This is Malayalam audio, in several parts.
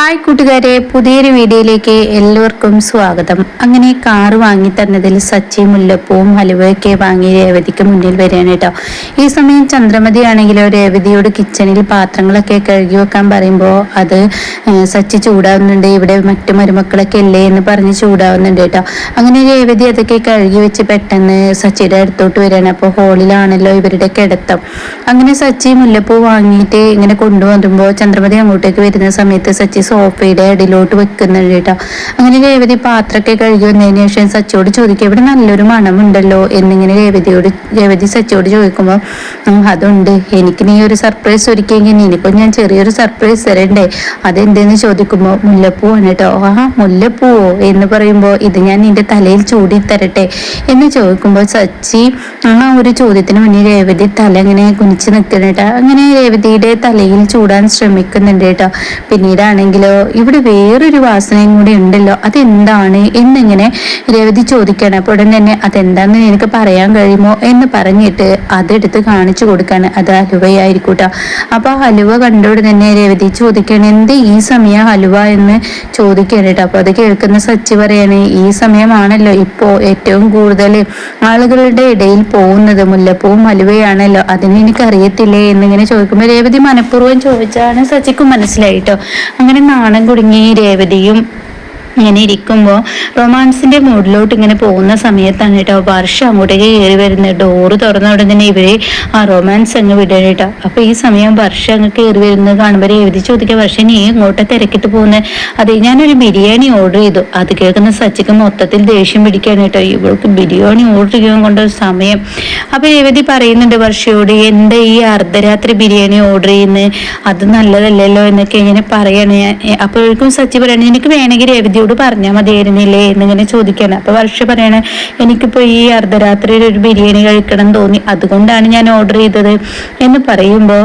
ഹായ് കൂട്ടുകാരെ പുതിയൊരു വീഡിയോയിലേക്ക് എല്ലാവർക്കും സ്വാഗതം. അങ്ങനെ കാറ് വാങ്ങി തന്നതിൽ സച്ചി മുല്ലപ്പൂവും ഹലുവയൊക്കെ വാങ്ങി രേവതിക്ക് മുന്നിൽ വരികയാണ് കേട്ടോ. ഈ സമയം ചന്ദ്രമതി ആണെങ്കിലോ രേവതിയോട് കിച്ചണിൽ പാത്രങ്ങളൊക്കെ കഴുകി വെക്കാൻ പറയുമ്പോൾ അത് സച്ചി ചൂടാവുന്നുണ്ട് ഇവിടെ മറ്റു മരുമക്കളൊക്കെ ഇല്ലേ എന്ന് പറഞ്ഞ് ചൂടാവുന്നുണ്ട് കേട്ടോ. അങ്ങനെ രേവതി അതൊക്കെ കഴുകി വെച്ച് പെട്ടെന്ന് സച്ചിയുടെ അടുത്തോട്ട് വരികയാണ്. അപ്പോൾ ഹോളിലാണല്ലോ ഇവരുടെ കിടത്തം. അങ്ങനെ സച്ചി മുല്ലപ്പൂ വാങ്ങിയിട്ട് ഇങ്ങനെ കൊണ്ടുവരുമ്പോൾ ചന്ദ്രമതി അങ്ങോട്ടേക്ക് വരുന്ന സമയത്ത് സച്ചി സോഫയുടെ അടിയിലോട്ട് വെക്കുന്നുണ്ട് കേട്ടോ. അങ്ങനെ രേവതി പാത്രമൊക്കെ കഴുകി വന്നതിന് ശേഷം സച്ചിയോട് ചോദിക്കുക ഇവിടെ നല്ലൊരു മണമുണ്ടല്ലോ? എന്നിങ്ങനെ രേവതിയോട് രേവതി സച്ചിയോട് ചോദിക്കുമ്പോൾ "ഉം, അതുണ്ട്. എനിക്ക് നീ ഒരു സർപ്രൈസ് ഒരുക്കിയെങ്കിൽ നിനക്കും ഞാൻ ചെറിയൊരു സർപ്രൈസ് തരണ്ടേ? അതെന്തെന്ന് ചോദിക്കുമ്പോൾ മുല്ലപ്പൂവാണ് കേട്ടോ. ആ മുല്ലപ്പൂവോ? എന്ന് പറയുമ്പോൾ ഇത് ഞാൻ നിന്റെ തലയിൽ ചൂടി തരട്ടെ? എന്ന് ചോദിക്കുമ്പോൾ സച്ചി ആ ഒരു ചോദ്യത്തിന് മുന്നേ രേവതി തല ഇങ്ങനെ കുനിച്ച് നിൽക്കണം കേട്ടോ. അങ്ങനെ രേവതിയുടെ തലയിൽ ചൂടാൻ ശ്രമിക്കുന്നുണ്ട് കേട്ടോ. പിന്നീടാണെങ്കിലോ ഇവിടെ വേറൊരു വാസനയും കൂടി ഉണ്ടല്ലോ. അതെന്താണ്? എന്നിങ്ങനെ രവതി ചോദിക്കുകയാണ് അപ്പോൾ ഉടൻ തന്നെ അതെന്താന്ന് എനിക്ക് പറയാൻ കഴിയുമോ എന്ന് പറഞ്ഞിട്ട് അതെടുത്ത് കാണിച്ചു കൊടുക്കാണ്. അത് ഹലുവയായിരിക്കൂട്ടോ. അപ്പോൾ ഹലുവ കണ്ടോട് തന്നെ രവതി ചോദിക്കുകയാണ് എന്ത് ഈ സമയം ഹലുവ എന്ന് ചോദിക്കുകയാണ് കേട്ടോ. അപ്പൊ അത് കേൾക്കുന്ന സച്ചി പറയാണ് ഈ സമയമാണല്ലോ ഇപ്പോ ഏറ്റവും കൂടുതൽ ആളുകളുടെ ഇടയിൽ പോകുന്നത്. മുല്ലപ്പൂവും ഹലുവയാണല്ലോ. അതിന് എനിക്ക് അറിയത്തില്ലേ എന്നിങ്ങനെ ചോദിക്കുമ്പോൾ രേവതി മനഃപൂർവം ചോദിച്ചാണ് സച്ചിക്ക് മനസ്സിലായിട്ടോ. അങ്ങനെ നാണം കുടുങ്ങി രേവതിയും ഇങ്ങനെ ഇരിക്കുമ്പോൾ റൊമാൻസിന്റെ മൂഡിലോട്ട് ഇങ്ങനെ പോകുന്ന സമയത്താണ് കേട്ടോ വർഷം അങ്ങോട്ടേക്ക് കയറി വരുന്നത്. ഡോറ് തുറന്ന ഉടനെ തന്നെ ഇവർ ആ റൊമാൻസ് അങ്ങ് വിടണം കേട്ടോ. അപ്പൊ ഈ സമയം വർഷം അങ്ങ് കയറി വരുന്നത് കാണുമ്പോൾ എഴുതി ചോദിക്കുക വർഷം നീ ഇങ്ങോട്ട് തിരക്കിട്ട് പോകുന്നത് അതെ ഞാനൊരു ബിരിയാണി ഓർഡർ ചെയ്തു. അത് കേൾക്കുന്ന സച്ചിക്ക് മൊത്തത്തിൽ ദേഷ്യം പിടിക്കുകയാണ് കേട്ടോ. ഇവൾക്ക് ബിരിയാണി ഓർഡർ ചെയ്യാൻ കൊണ്ട സമയം. അപ്പൊ രേവതി പറയുന്നുണ്ട് വർഷയോട് എന്താ ഈ അർദ്ധരാത്രി ബിരിയാണി ഓർഡർ ചെയ്യുന്നത് അത് നല്ലതല്ലല്ലോ എന്നൊക്കെ ഇങ്ങനെ പറയാണ്. അപ്പോഴേക്കും സച്ചി പറയണ എനിക്ക് വേണമെങ്കിൽ രേവതിയോട് പറഞ്ഞാൽ മതിയായിരുന്നില്ലേ എന്നിങ്ങനെ ചോദിക്കാണ്. അപ്പൊ വർഷ പറയണ എനിക്കിപ്പോ ഈ അർദ്ധരാത്രിയിൽ ഒരു ബിരിയാണി കഴിക്കണം തോന്നി. അതുകൊണ്ടാണ് ഞാൻ ഓർഡർ ചെയ്തത്. എന്ന് പറയുമ്പോൾ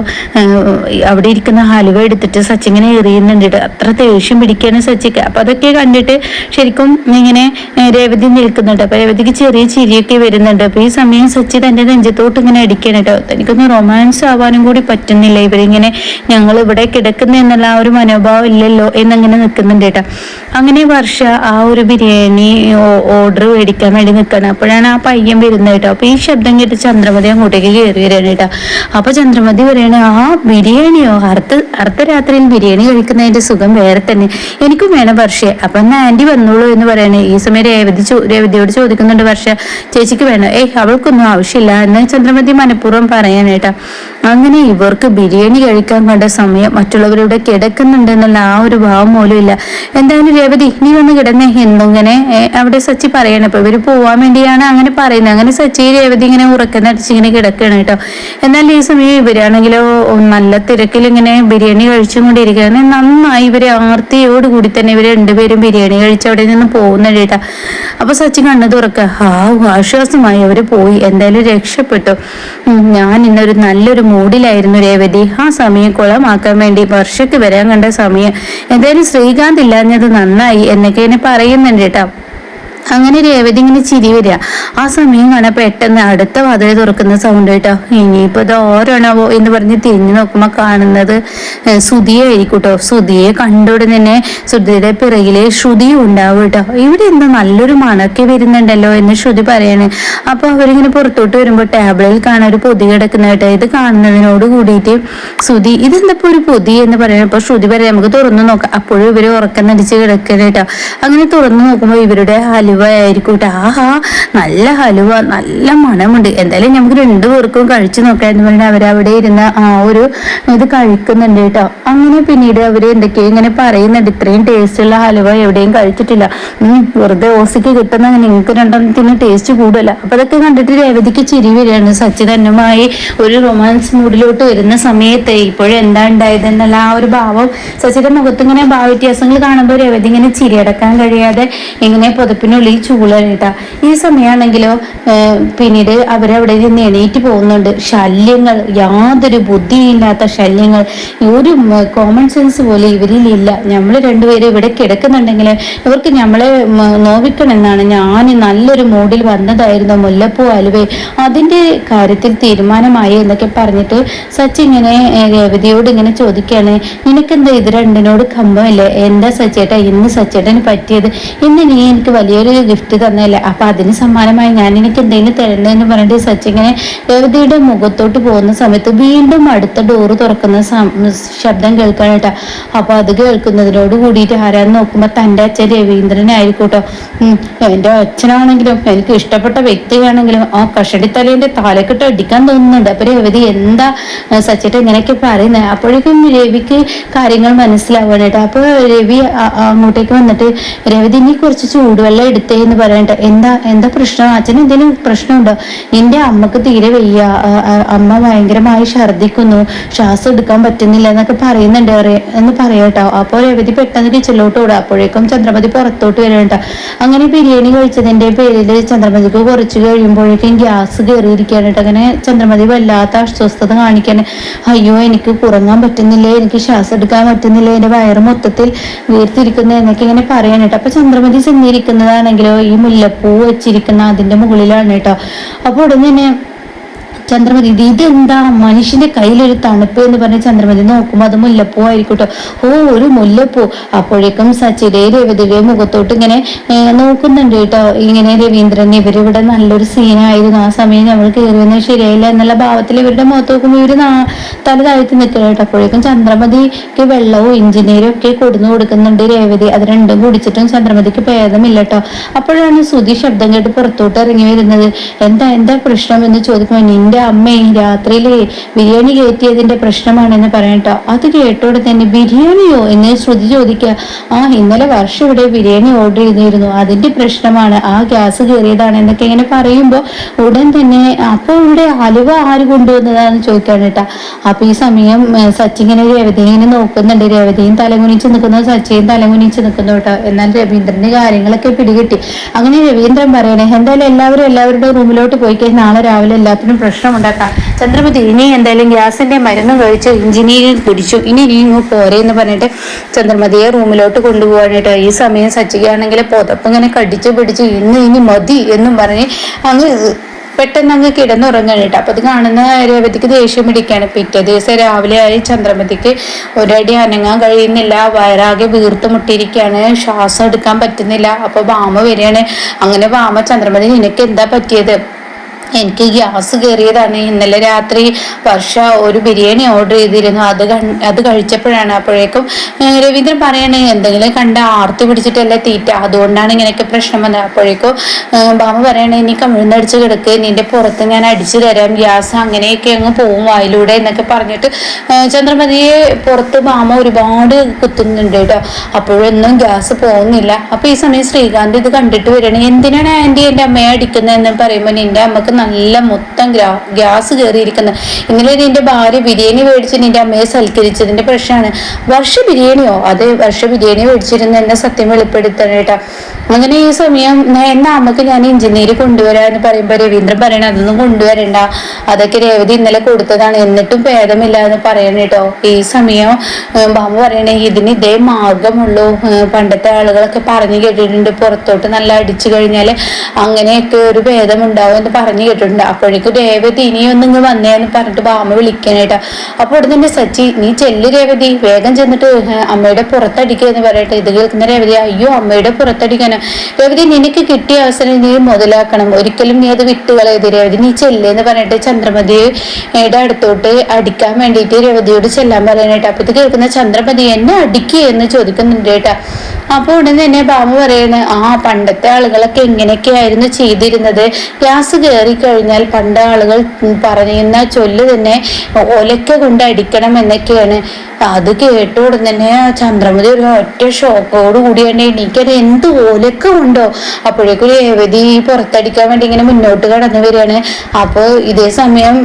അവിടെ ഇരിക്കുന്ന ഹലുവ എടുത്തിട്ട് സച്ചി ഇങ്ങനെ എറിയുന്നുണ്ട്. അത്ര ദേഷ്യം പിടിക്കാണ് സച്ചിക്ക്. അപ്പൊ അതൊക്കെ കണ്ടിട്ട് ശരിക്കും ഇങ്ങനെ രേവതി നിൽക്കുന്നുണ്ട്. അപ്പൊ രേവതിക്ക് ചെറിയ ചിരിയൊക്കെ വരുന്നുണ്ട്. അപ്പൊ ഈ സമയം സച്ചി തന്റെ നെഞ്ചത്തോട്ട് ഇങ്ങനെ അടിക്കണം കേട്ടോ. തനിക്കൊന്ന് റൊമാൻസ് ആവാനും കൂടി പറ്റുന്നില്ല. ഇവരിങ്ങനെ ഞങ്ങൾ ഇവിടെ കിടക്കുന്ന എന്നുള്ള ആ ഒരു മനോഭാവം ഇല്ലല്ലോ എന്നങ്ങനെ നിൽക്കുന്നുണ്ട് കേട്ടോ. അങ്ങനെ വർഷ ആ ഒരു ബിരിയാണി ഓർഡർ മേടിക്കാൻ വേണ്ടി നിൽക്കണം അപ്പോഴാണ് ആ പയ്യൻ വരുന്നത് കേട്ടോ. അപ്പൊ ഈ ശബ്ദം കേട്ട് ചന്ദ്രമതി അങ്ങോട്ടേക്ക് കയറി വരികയാണ് കേട്ടോ. അപ്പൊ ചന്ദ്രമതി പറയണ ആ ബിരിയാണിയോ? അർദ്ധ അർദ്ധരാത്രിയിൽ ബിരിയാണി കഴിക്കുന്നതിന്റെ സുഖം വേറെ തന്നെ. എനിക്കും വേണം വർഷേ. അപ്പൊ എന്നാ ആന്റി വന്നോളൂ എന്ന് പറയണേ. ഈ സമയം രേവതി രേവതിയോട് ചോദിക്കുന്നുണ്ട് വർഷ ചേച്ചിക്ക് വേണം. ഏയ് അവൾക്കൊന്നും ആവശ്യമില്ല. എന്ന് ചന്ദ്രമതി മനഃപൂർവം പറയാൻ കേട്ടോ. അങ്ങനെ ഇവർക്ക് ബിരിയാണി കഴിക്കാൻ കണ്ട സമയം മറ്റുള്ളവരുടെ കിടക്കുന്നുണ്ട് എന്നുള്ള ആ ഒരു ഭാവം പോലും ഇല്ല. എന്തായാലും രേവതി? നീ വന്ന് കിടന്നേ. എന്നിങ്ങനെ അവിടെ സച്ചി പറയണം. ഇപ്പൊ ഇവർ പോവാൻ വേണ്ടിയാണ് അങ്ങനെ പറയുന്നത്. അങ്ങനെ സച്ചി രേവതി ഇങ്ങനെ ഉറക്കുന്നടിച്ച് ഇങ്ങനെ കിടക്കണം കേട്ടോ. എന്നാൽ ഈ സമയം ഇവരാണെങ്കിലോ നല്ല തിരക്കിൽ ഇങ്ങനെ ബിരിയാണി കഴിച്ചുകൊണ്ടിരിക്കുകയാണ്. നന്നായി ഇവർ ആർത്തിയോട് കൂടി തന്നെ ഇവർ രണ്ടുപേരും ബിരിയാണി കഴിച്ച് അവിടെ നിന്ന് പോകുന്നുണ്ട് കേട്ടോ. അപ്പൊ സച്ചി കണ്ണു തുറക്കുക ആ ആശ്വാസമായി അവർ പോയി. എന്തായാലും രക്ഷപ്പെട്ടു. ഞാൻ ഇന്നൊരു നല്ലൊരു മൂഡിലായിരുന്നു രേവതി. ആ സമയം കുളമാക്കാൻ വേണ്ടി വർഷയ്ക്ക് വരാൻ കണ്ട സമയം. എന്തായാലും ശ്രീകാന്ത് ഇല്ലാഞ്ഞത് നന്നായി. എന്നൊക്കെ എന്നെ പറയുന്നുണ്ട് കേട്ടോ. അങ്ങനെ രേവതി ഇങ്ങനെ ചിരി വരിക. ആ സമയം കാണാൻ പെട്ടെന്ന് അടുത്ത വാതിൽ തുറക്കുന്ന സൗണ്ട് കേട്ടോ. ഇനിയിപ്പോ ഇത് ഓരോണാവോ എന്ന് പറഞ്ഞ് തിരിഞ്ഞു നോക്കുമ്പോ കാണുന്നത് സുധിയെ ആയിരിക്കും കേട്ടോ. സുധിയെ കണ്ടോടെ തന്നെ സുധിയുടെ പിറകിലെ ശ്രുതിയും ഉണ്ടാവും കേട്ടോ. ഇവിടെ എന്താ നല്ലൊരു മണക്കെ വരുന്നുണ്ടല്ലോ എന്ന് ശ്രുതി പറയാണ്. അപ്പൊ അവരിങ്ങനെ പുറത്തോട്ട് വരുമ്പോ ടേബിളിൽ കാണാൻ ഒരു പൊതി കിടക്കുന്ന കേട്ടോ. ഇത് കാണുന്നതിനോട് കൂടിയിട്ട് സുധി ഇതെന്താ ഇപ്പൊ ഒരു പൊതി? എന്ന് പറയുന്നത് അപ്പൊ ശ്രുതി പറയാം നമുക്ക് തുറന്നു നോക്കാം. അപ്പോഴും ഇവർ ഉറക്കം നടിച്ച് കിടക്കണം കേട്ടോ. അങ്ങനെ തുറന്നു നോക്കുമ്പോൾ ഇവരുടെ ഹലുവ ആയിരിക്കും കേട്ടോ. ആഹാ നല്ല ഹലുവ നല്ല മണമുണ്ട്. എന്തായാലും നമുക്ക് രണ്ടു പേർക്കും കഴിച്ചു നോക്കാന്ന് പറഞ്ഞാൽ അവരവിടെ ഇരുന്ന് ആ ഒരു ഇത് കഴിക്കുന്നുണ്ട് കേട്ടോ. അങ്ങനെ പിന്നീട് അവർ എന്തൊക്കെയോ ഇങ്ങനെ പറയുന്നുണ്ട്. ഇത്രയും ടേസ്റ്റ് ഉള്ള ഹലുവ എവിടെയും കഴിച്ചിട്ടില്ല. വെറുതെ ഓസിക്ക് കിട്ടുന്ന നിങ്ങൾക്ക് രണ്ടെണ്ണത്തിന് ടേസ്റ്റ് കൂടുതല. അപ്പൊ അതൊക്കെ കണ്ടിട്ട് രേവതിക്ക് ചിരി വരികയാണ്. സച്ചിതന്നുമായി ഒരു റൊമാൻസ് മൂഡിലോട്ട് വരുന്ന സമയത്ത് ഇപ്പോഴും എന്താ ആ ഒരു ഭാവം സച്ചിയുടെ മുഖത്ത് ഇങ്ങനെ ഭാവവ്യത്യാസങ്ങൾ കാണുമ്പോൾ രേവതി ഇങ്ങനെ ചിരിയടക്കാൻ കഴിയാതെ ഇങ്ങനെ പുതപ്പിനുള്ളിൽ ഉള്ളിൽ ചൂളാണ് ഈ സമയമാണെങ്കിലോ പിന്നീട് അവരവിടെ നിന്ന് എണീറ്റ് പോകുന്നുണ്ട്. ശല്യങ്ങൾ യാതൊരു ബുദ്ധിയില്ലാത്ത ശല്യങ്ങൾ. ഒരു കോമൺ സെൻസ് പോലെ ഇവരിലില്ല നമ്മൾ രണ്ടുപേരും ഇവിടെ കിടക്കുന്നുണ്ടെങ്കിൽ ഇവർക്ക് നമ്മളെ നോവിക്കണമെന്നാണ്. ഞാൻ നല്ലൊരു മൂഡിൽ വന്നതായിരുന്നു മുല്ലപ്പൂ അലുവേ. അതിന്റെ കാര്യത്തിൽ തീരുമാനമായി എന്നൊക്കെ പറഞ്ഞിട്ട് സച്ചി ഇങ്ങനെ രേവതിയോട് ഇങ്ങനെ ചോദിക്കുകയാണ് നിനക്കെന്താ ഇത് രണ്ടിനോട് കമ്പമില്ലേ? എന്താ സച്ചേട്ടാ ഇന്ന് സച്ചേട്ടന് പറ്റിയത്? ഇന്ന് നീ എനിക്ക് വലിയൊരു ഗിഫ്റ്റ് തന്നല്ലേ അപ്പൊ അതിന് സമ്മാനമായി ഞാൻ എനിക്ക് എന്തെങ്കിലും തരണ്ടെന്ന് പറഞ്ഞിട്ട് സച്ചിങ്ങനെ രവതിയുടെ മുഖത്തോട്ട് പോകുന്ന സമയത്ത് വീണ്ടും അടുത്ത ഡോറ് തുറക്കുന്ന ശബ്ദം ശബ്ദം കേട്ടോ അപ്പൊ അത് കേൾക്കുന്നതിനോട് കൂടിയിട്ട് ആരാന്ന് നോക്കുമ്പോ തന്റെ അച്ഛൻ രവീന്ദ്രനായിരിക്കൂട്ടോ എന്റെ അച്ഛനാണെങ്കിലും എനിക്ക് ഇഷ്ടപ്പെട്ട വ്യക്തിയാണെങ്കിലും ആ കഷടിത്തലേന്റെ തലക്കെട്ട് അടിക്കാൻ തോന്നുന്നുണ്ട്. അപ്പൊ രവതി എന്താ സച്ചിട്ട് ഇങ്ങനെയൊക്കെ പറയുന്നത് അപ്പോഴേക്കും രവിക്ക് കാര്യങ്ങൾ മനസ്സിലാവാനായിട്ട്. അപ്പൊ രവി ആ- ആ അങ്ങോട്ടേക്ക് വന്നിട്ട് രവതി ഇനി കുറച്ച് ചൂടുവെള്ളം എടുത്തേ എന്ന് പറയണ്ട എന്താ എന്താ പ്രശ്നം? അച്ഛൻ എന്തെങ്കിലും പ്രശ്നമുണ്ടോ? നിന്റെ അമ്മയ്ക്ക് തീരെ വയ്യ. അമ്മ ഭയങ്കരമായി ഛർദ്ദിക്കുന്നു. ശ്വാസം എടുക്കാൻ പറ്റുന്നില്ല എന്നൊക്കെ പറയുന്നുണ്ട്. എന്ന് പറയട്ടോ. അപ്പോൾ രവതി പെട്ടെന്ന് കിച്ചണിലോട്ട് ഓടുക അപ്പോഴേക്കും ചന്ദ്രമതി പുറത്തോട്ട് വരണ്ട അങ്ങനെ ബിരിയാണി കഴിച്ചതിന്റെ പേരിൽ ചന്ദ്രമതിക്ക് കുറച്ച് കഴിയുമ്പോഴേക്കും ഗ്യാസ് കയറിയിരിക്കുകയാണ് കേട്ടോ. അങ്ങനെ ചന്ദ്രമതി വല്ലാത്ത അസ്വസ്ഥത കാണിക്കാൻ അയ്യോ എനിക്ക് കുറങ്ങാൻ പറ്റുന്നില്ല? എനിക്ക് ശ്വാസം എടുക്കാൻ പറ്റുന്നില്ല? എന്റെ വയറ് മൊത്തത്തിൽ വീർത്തിരിക്കുന്നു എന്നൊക്കെ ഇങ്ങനെ പറയാനായിട്ട് അപ്പൊ ചന്ദ്രമതി ചെന്നിരിക്കുന്നതാണെങ്കിലോ ഈ മുല്ലപ്പൂ വെച്ചിരിക്കുന്ന അതിന്റെ മുകളിലാണ് കേട്ടോ. അപ്പൊ ഉടനെ ചന്ദ്രമതി ഇത് ഇതെന്താ? മനുഷ്യന്റെ കയ്യിലൊരു തണുപ്പ് എന്ന് പറഞ്ഞ ചന്ദ്രമതി നോക്കുമ്പോൾ അത് മുല്ലപ്പൂ ആയിരിക്കും ട്ടോ. ഓ ഒരു മുല്ലപ്പൂ. അപ്പോഴേക്കും സച്ചിടെ രവിതയുടെ മുഖത്തോട്ട് ഇങ്ങനെ നോക്കുന്നുണ്ട് കേട്ടോ. ഇങ്ങനെ രവീന്ദ്രൻ ഇവരിവിടെ നല്ലൊരു സീനായിരുന്നു. ആ സമയം നമ്മൾ വന്നത് ശരിയായില്ല എന്നുള്ള ഭാവത്തിൽ ഇവരുടെ മുഖത്ത് നോക്കുമ്പോൾ ഇവർ നാ- തല താഴ്ത്തി നിൽക്കണം കേട്ടോ. അപ്പോഴേക്കും ചന്ദ്രമതിക്ക് വെള്ളവും എഞ്ചിനീയറും ഒക്കെ കൊടുന്നു കൊടുക്കുന്നുണ്ട് രേവതി. അത് രണ്ടും കുടിച്ചിട്ടും ചന്ദ്രമതിക്ക് ഭേദമില്ല കേട്ടോ. അപ്പോഴാണ് ശബ്ദം കേട്ട് പുറത്തോട്ട് ഇറങ്ങി വരുന്നത്. എന്താ എന്താ പ്രശ്നം എന്ന് ചോദിക്കുമ്പോൾ നിന്റെ അമ്മ രാത്രിയിൽ ബിരിയാണി കയറ്റിയതിന്റെ പ്രശ്നമാണെന്ന് പറയട്ടോ അത് കേട്ടോടെ തന്നെ ബിരിയാണിയോ എന്ന് ശ്രുതി ചോദിക്കുക ആ ഇന്നലെ വർഷം ഇവിടെ ബിരിയാണി ഓർഡർ ചെയ്തിരുന്നു. അതിന്റെ പ്രശ്നമാണ്. ആ ഗ്യാസ് കയറിയതാണ് എന്നൊക്കെ ഇങ്ങനെ പറയുമ്പോൾ ഉടൻ തന്നെ അപ്പോൾ ഇവിടെ അലുവ ആര് കൊണ്ടുവന്നതാണെന്ന് ചോദിക്കാണ് കേട്ടാ അപ്പോൾ ഈ സമയം സച്ചിങ്ങനെ രവതീനെ നോക്കുന്നുണ്ട്. രേവതിയും തലകുനിച്ച് നിൽക്കുന്നു സച്ചിയും തലകുനിച്ച് നിൽക്കുന്നു കേട്ടോ എന്നാൽ രവീന്ദ്രന്റെ കാര്യങ്ങളൊക്കെ പിടികിട്ടി. അങ്ങനെ രവീന്ദ്രൻ പറയണേ എന്തായാലും എല്ലാവരും എല്ലാവരുടെ റൂമിലോട്ട് പോയി കഴിഞ്ഞാൽ നാളെ രാവിലെ എല്ലാത്തിനും പ്രശ്നം ഉണ്ടാക്കാം ചന്ദ്രമതി ഇനി എന്തായാലും ഗ്യാസിന്റെ മരുന്നും കഴിച്ച് എഞ്ചിനീയറിംഗ് കുടിച്ചു. ഇനി നീ ഇങ്ങ് പോരെ എന്ന് പറഞ്ഞിട്ട് ചന്ദ്രമതിയെ റൂമിലോട്ട് കൊണ്ടുപോകാനായിട്ട് ഈ സമയം സച്ചിക്കാണെങ്കിൽ പുതപ്പ് ഇങ്ങനെ കടിച്ചു പിടിച്ച് ഇന്ന് ഇനി മതി എന്നും പറഞ്ഞ് അങ്ങ് പെട്ടെന്ന് അങ്ങ് കിടന്നുറങ്ങാനിട്ട് അപ്പൊ അത് കാണുന്ന രേവതിക്ക് ദേഷ്യം പിടിക്കുകയാണ് പിറ്റേ ദിവസം രാവിലെ ആയി ചന്ദ്രമതിക്ക് ഒരടി അനങ്ങാൻ കഴിയുന്നില്ല. വയറാകെ വീർത്ത് മുട്ടിയിരിക്കുകയാണ്. ശ്വാസം എടുക്കാൻ പറ്റുന്നില്ല. അപ്പൊ ഭാമ വരികയാണ്. അങ്ങനെ ഭാമ ചന്ദ്രമതി നിനക്ക് എന്താ പറ്റിയത്? എനിക്ക് ഗ്യാസ് കയറിയതാണ് ഇന്നലെ രാത്രി വർഷ ഒരു ബിരിയാണി ഓർഡർ ചെയ്തിരുന്നു. അത് അത് കഴിച്ചപ്പോഴാണ് അപ്പോഴേക്കും രവീന്ദ്രൻ പറയണേ എന്തെങ്കിലും കണ്ട ആർത്തി പിടിച്ചിട്ടല്ല തീറ്റ? അതുകൊണ്ടാണ് ഇങ്ങനെയൊക്കെ പ്രശ്നം വന്നത്. അപ്പോഴേക്കും ബാമ പറയണേ നീ കമിഴ്ന്നടിച്ച് കിടക്ക്. നിന്റെ പുറത്ത് ഞാൻ അടിച്ചു തരാം. ഗ്യാസ് അങ്ങനെയൊക്കെ അങ്ങ് പോവും വായിലൂടെ എന്നൊക്കെ പറഞ്ഞിട്ട് ചന്ദ്രമതിയെ പുറത്ത് ബാമ ഒരുപാട് കുത്തുന്നുണ്ട് കേട്ടോ. അപ്പോഴൊന്നും ഗ്യാസ് പോകുന്നില്ല. അപ്പൊ ഈ സമയം ശ്രീകാന്ത് ഇത് കണ്ടിട്ട് വരണേ എന്തിനാണ് ആന്റി എന്റെ അമ്മയെ അടിക്കുന്നതെന്ന് പറയുമ്പോൾ നിന്റെ അമ്മയ്ക്ക് നല്ല മൊത്തം ഗ്യാസ് കയറിയിരിക്കുന്നത് ഇന്നലെ നിന്റെ ഭാര്യ ബിരിയാണി മേടിച്ച് നിന്റെ അമ്മയെ സൽക്കരിച്ചതിന്റെ പ്രശ്നമാണ്. വർഷ ബിരിയാണിയോ? അതെ വർഷ ബിരിയാണി മേടിച്ചിരുന്നു എന്നെ സത്യം വെളിപ്പെടുത്തണം കേട്ടോ. അങ്ങനെ ഈ സമയം "ന- എന്നാ അമ്മയ്ക്ക് ഞാൻ എഞ്ചിനീയർ കൊണ്ടുവരാന്ന് പറയുമ്പോ രവീന്ദ്രൻ പറയണ അതൊന്നും കൊണ്ടുവരണ്ട. അതൊക്കെ രേവതി ഇന്നലെ കൊടുത്തതാണ്. എന്നിട്ടും ഭേദമില്ല എന്ന് പറയണ കേട്ടോ. ഈ സമയം ബാമ പറയണേ ഇതിന് ഇതേ മാർഗമുള്ളൂ. പണ്ടത്തെ ആളുകളൊക്കെ പറഞ്ഞു കേട്ടിട്ടുണ്ട് പുറത്തോട്ട് നല്ല അടിച്ചു കഴിഞ്ഞാൽ അങ്ങനെയൊക്കെ ഒരു ഭേദമുണ്ടാവും എന്ന് പറഞ്ഞു കേട്ടിട്ടുണ്ട്. അപ്പോഴേക്കും രേവതി ഇനിയൊന്നും ഇങ്ങ് വന്നേന്ന് പറഞ്ഞിട്ട് ബാമ വിളിക്കാനായിട്ട് അപ്പോൾ ഇവിടെ തന്നെ സച്ചി നീ ചെല്ല് രേവതി വേഗം ചെന്നിട്ട് അമ്മയുടെ പുറത്തടിക്കുക എന്ന് പറയട്ടെ. ഇത് കേൾക്കുന്ന രേവതി അയ്യോ അമ്മയുടെ പുറത്തടിക്കാനാ. രേവതി നിനക്ക് കിട്ടിയ അവസരം നീ മുതലാക്കണം. ഒരിക്കലും നീ അത് വിട്ടുകളയത് രേവതി. നീ ചെല്ലേന്ന് പറഞ്ഞിട്ട് ചന്ദ്രമതിയുടെ അടുത്തോട്ട് അടിക്കാൻ വേണ്ടിയിട്ട് രേവതിയോട് ചെല്ലാൻ പറയാനായിട്ട് അപ്പൊ ഇത് കേൾക്കുന്ന ചന്ദ്രമതി എന്നെ അടിക്കുക എന്ന് ചോദിക്കുന്നുണ്ട് കേട്ടാ. അപ്പൊ ഉടൻ തന്നെ ബാബു പറയുന്നത് ആ പണ്ടത്തെ ആളുകളൊക്കെ എങ്ങനെയൊക്കെയായിരുന്നു ചെയ്തിരുന്നത്. ഗ്യാസ് കയറി കഴിഞ്ഞാൽ പണ്ട് ആളുകൾ പറയുന്ന ചൊല്ല് തന്നെ ഒലക്ക കൊണ്ട് അടിക്കണം എന്നൊക്കെയാണ്. അത് കേട്ട ഉടൻ തന്നെ ചന്ദ്രമതി ഒരു ഒറ്റ ഷോക്കോട് കൂടിയാണ് എനിക്കത് എന്ത് ഓലക്ക ഉണ്ടോ അപ്പോഴേക്കും രേവതി പുറത്തടിക്കാൻ വേണ്ടി ഇങ്ങനെ മുന്നോട്ട് കടന്നു വരികയാണ്. അപ്പോൾ ഇതേ സമയം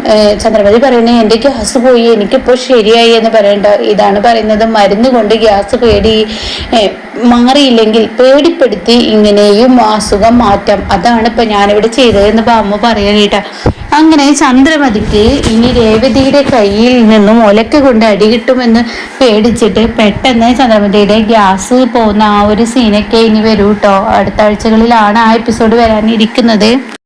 ചന്ദ്രമതി പറയണേ എന്റെ ഗ്യാസ് പോയി എനിക്കിപ്പോൾ ശരിയായി എന്ന് പറയണ്ട. ഇതാണ് പറയുന്നത്. മരുന്ന് കൊണ്ട് ഗ്യാസ് പേടി മാറിയില്ലെങ്കിൽ പേടിപ്പെടുത്തി ഇങ്ങനെയും അസുഖം മാറ്റാം. അതാണ് ഇപ്പൊ ഞാനിവിടെ ചെയ്തതെന്ന് അമ്മ പറയാനേട്ടാ അങ്ങനെ ചന്ദ്രമതിക്ക് ഇനി രേവതിയുടെ കയ്യിൽ നിന്നും ഒലക്ക കൊണ്ട് അടി കിട്ടുമെന്ന് പേടിച്ചിട്ട് പെട്ടെന്ന് ചന്ദ്രമതിയുടെ ഗ്യാസ് പോകുന്ന ആ ഒരു സീനൊക്കെ ഇനി വരൂ കേട്ടോ അടുത്ത ആഴ്ചകളിലാണ് ആ എപ്പിസോഡ് വരാനിരിക്കുന്നത്.